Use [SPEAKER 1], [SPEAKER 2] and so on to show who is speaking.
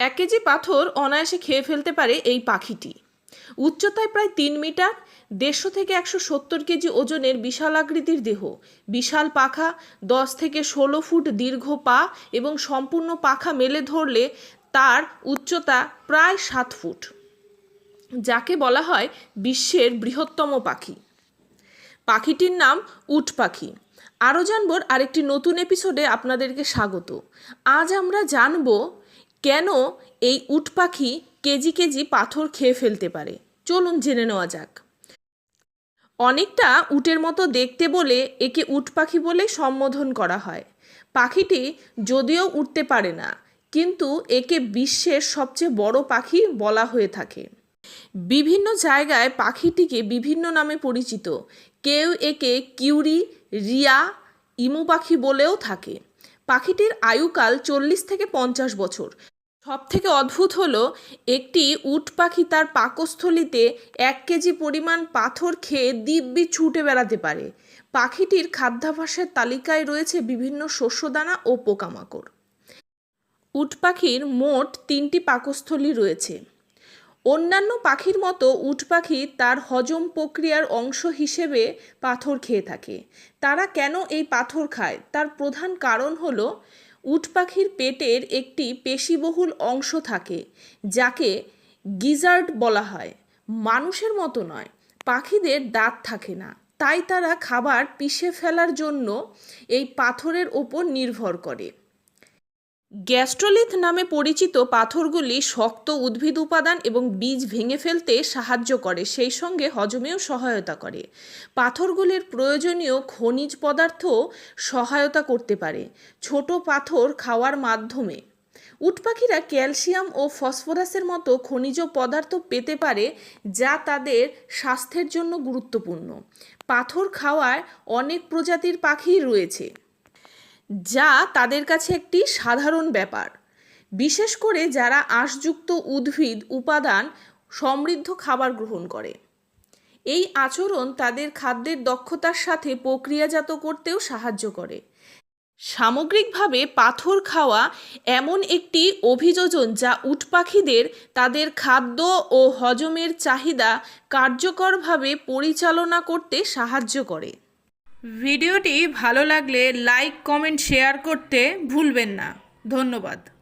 [SPEAKER 1] এক কেজি পাথর অনায়াসে খেয়ে ফেলতে পারে এই পাখিটি। উচ্চতায় প্রায় তিন মিটার, দেড়শো থেকে একশো সত্তর কেজি ওজনের বিশাল আকৃতির দেহ। বিশাল পাখা, দশ থেকে ষোলো ফুট দীর্ঘ পা এবং সম্পূর্ণ পাখা মেলে ধরলে তার উচ্চতা প্রায় সাত ফুট, যাকে বলা হয় বিশ্বের বৃহত্তম পাখি। পাখিটির নাম উট পাখি। আরও জানবর আরেকটি নতুন এপিসোডে আপনাদেরকে স্বাগত। আজ আমরা জানব কেন এই উট পাখি কেজি কেজি পাথর খেয়ে ফেলতে পারে? চলুন জেনে নেওয়া যাক। অনেকটা উটের মতো দেখতে বলে একে উট পাখি বলে সম্বোধন করা হয়। পাখিটি যদিও উঠতে পারে না, কিন্তু একে বিশ্বের সবচেয়ে বড় পাখি বলা হয়ে থাকে। বিভিন্ন জায়গায় পাখিটিকে বিভিন্ন নামে পরিচিত। কেউ একে কিউরি, রিয়া, ইমু পাখি বলেও থাকে। পাখিটির আয়ুকাল চল্লিশ থেকে পঞ্চাশ বছর। সব থেকে অদ্ভুত হলো, একটি উট পাখি তার পাকস্থলিতে এক কেজি পরিমাণ পাথর খেয়ে দিব্যি ছুটে বেড়াতে পারে। পাখিটির খাদ্যাভ্যাসের তালিকায় রয়েছে বিভিন্ন শস্যদানা ও পোকামাকড়। উট পাখির মোট তিনটি পাকস্থলী রয়েছে। অন্যান্য পাখির মতো উট পাখি তার হজম প্রক্রিয়ার অংশ হিসেবে পাথর খেয়ে থাকে। তারা কেন এই পাথর খায়? তার প্রধান কারণ হলো উট পাখির পেটের একটি পেশিবহুল অংশ থাকে, যাকে গিজার্ড বলা হয়। মানুষের মতো নয়, পাখিদের দাঁত থাকে না। তাই তারা খাবার পিষে ফেলার জন্য এই পাথরের ওপর নির্ভর করে। গ্যাস্ট্রোলিথ নামে পরিচিত পাথরগুলি শক্ত উদ্ভিদ উপাদান এবং বীজ ভেঙে ফেলতে সাহায্য করে, সেই সঙ্গে হজমেও সহায়তা করে। পাথরগুলির প্রয়োজনীয় খনিজ পদার্থ সহায়তা করতে পারে, ছোট পাথর খাওয়ার মাধ্যমে। উট পাখিরা ক্যালসিয়াম ও ফসফরাসের মতো খনিজ পদার্থ পেতে পারে, যা তাদের স্বাস্থ্যের জন্য গুরুত্বপূর্ণ। পাথর খাওয়ায় অনেক প্রজাতির পাখি রয়েছে। যা তাদের কাছে একটি সাধারণ ব্যাপার। বিশেষ করে যারা আঁশযুক্ত উদ্ভিদ, উপাদান, সমৃদ্ধ খাবার গ্রহণ করে। এই আচরণ তাদের খাদ্যের দক্ষতার সাথে প্রক্রিয়াজাত করতেও সাহায্য করে। সামগ্রিকভাবে পাথর খাওয়া এমন একটি অভিযোজন যা উটপাখিদের তাদের খাদ্য ও হজমের চাহিদা কার্যকরভাবে পরিচালনা করতে সাহায্য করে। ভিডিওটি ভালো লাগলে লাইক কমেন্ট শেয়ার করতে ভুলবেন না। ধন্যবাদ।